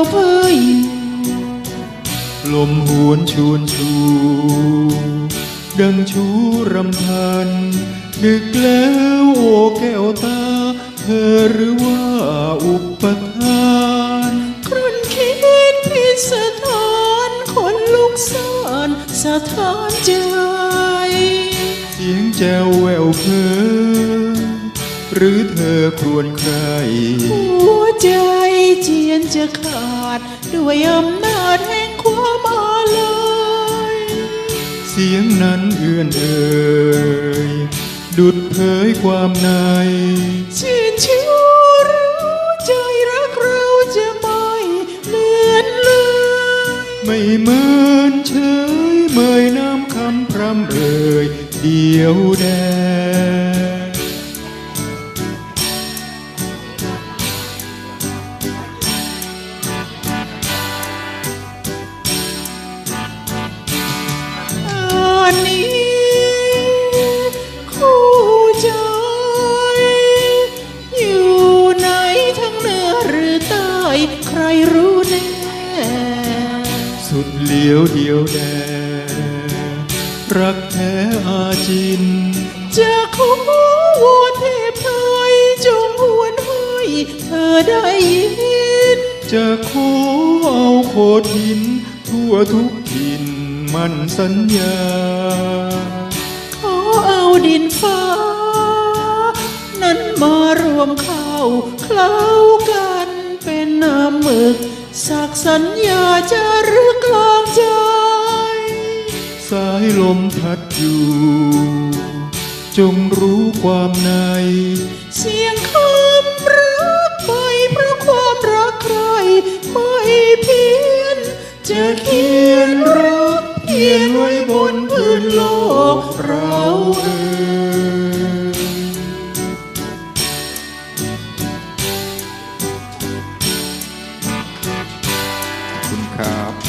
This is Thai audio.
วเพยลมหวนชวนชู ดังชูรำพัน ดึกแล้วโอ้แก้วตา เธอหรือว่าอุปทานครุ่นคิดพิสถานคนลุกสานสะท้านใจ เสียงแจวแววเพอหรือเธอครวญใครหัวใจ เจียนจะขาด ด้วยอำนาจแห่งความอาลัยเสียงนั้นเอื้อนเอ่ยดุดเผยความใน ชื่นชูรู้ใจรักเราจะไม่เลือนเลย ไม่เหมือนเฉยเมยน้ำคำพรำเอ่ยเดียวแด อันนี้คู่ใจอยู่ไหนทั้งเหนือหรือใต้ใครรู้แน่ สุดเหลียวเดียวแดรักแท้อาจิน จะขอวอนเทพไทยจงหวนให้เธอได้ยิน จะขอเอาโขดหิน ทั่วทุกถิ่น มันสัญญา เขาเอาดินฟ้า นั้นมารวมเข้าเคล้ากันเป็นน้ำมึกสักสัญญาจะรึกลางใจ สายลมพัดอยู่ จงรู้ความใน เสียงคำรักไปเพราะความรักใครไม่เพี้ยนจะเขียน วียนไว้บนพื้นโลกเราเอ่ยคุณครับ